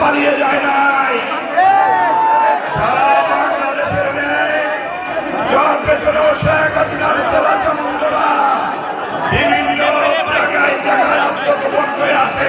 পালিয়ে যায় নাই। সারা বাংলাদেশের ন্যায় যার বিভিন্ন জায়গায় জায়গায় আত্মগোপন করে আছে।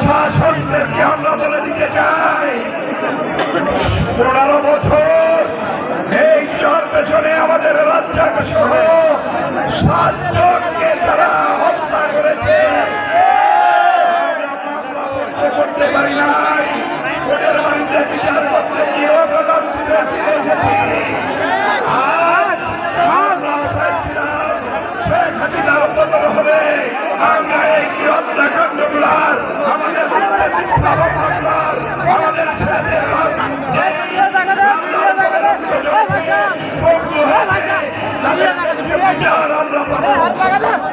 প্রশাসনদেরকে আমরা বলে দিতে চাই। পনেরো বছর এই চার পেছনে আমাদের রাজ্যাক সহ সাতজনকে তারা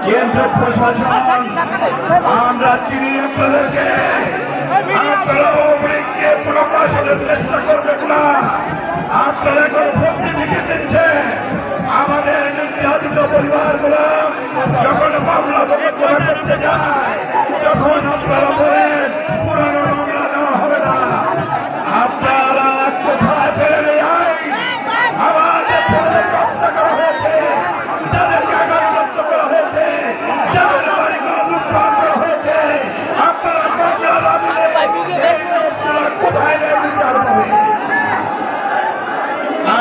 কেন্দ্র প্রশাসন আমরা চিনি আপনাদেরকে। আপনারা অবলিককে প্রকাশের চেষ্টা করবেন না। আপনারা এখন ভক্তি লিখে দিচ্ছেন আমাদের নির্যাতিত পরিবারগুলো যখন মামলা করে করতে যায়, তখন আপনারা বলে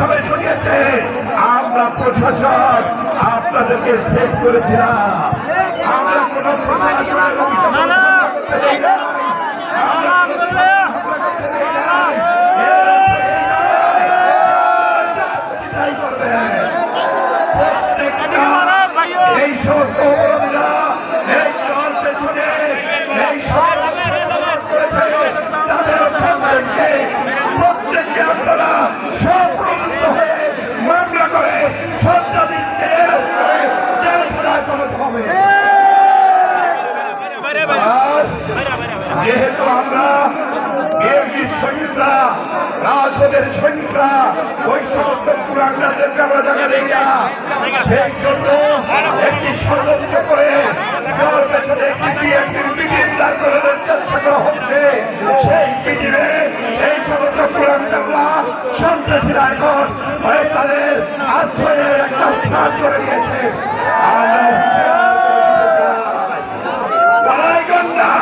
মাধ্যমে শুনিয়েছে আমরা প্রশাসন আপনাদেরকে সেভ করেছিলাম। আমরা কোনো প্রশাসনের হবে। যেহেতু আমরা সৈনিকরা রাজপথের সৈনিকরা ওই সমস্ত পুরাঙ্গাদেরকে আমরা জায়গা দিই না সেই জন্য একটি ষড়যন্ত্র করে সন্ত্রাসীরা এখন তাদের আশ্রয়ের একটা স্থান করে দিয়েছে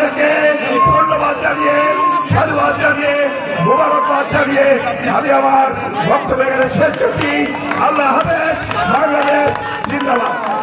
আপনাদেরকে ধন্যবাদ জানিয়ে, সাধুবাদ জানিয়ে মোবারকবাদ জানিয়ে আমি আমার বক্তব্য এখানে শেষ করছি। আল্লাহ হাফেজ, বাংলাদেশ, জিন্দাবাদ।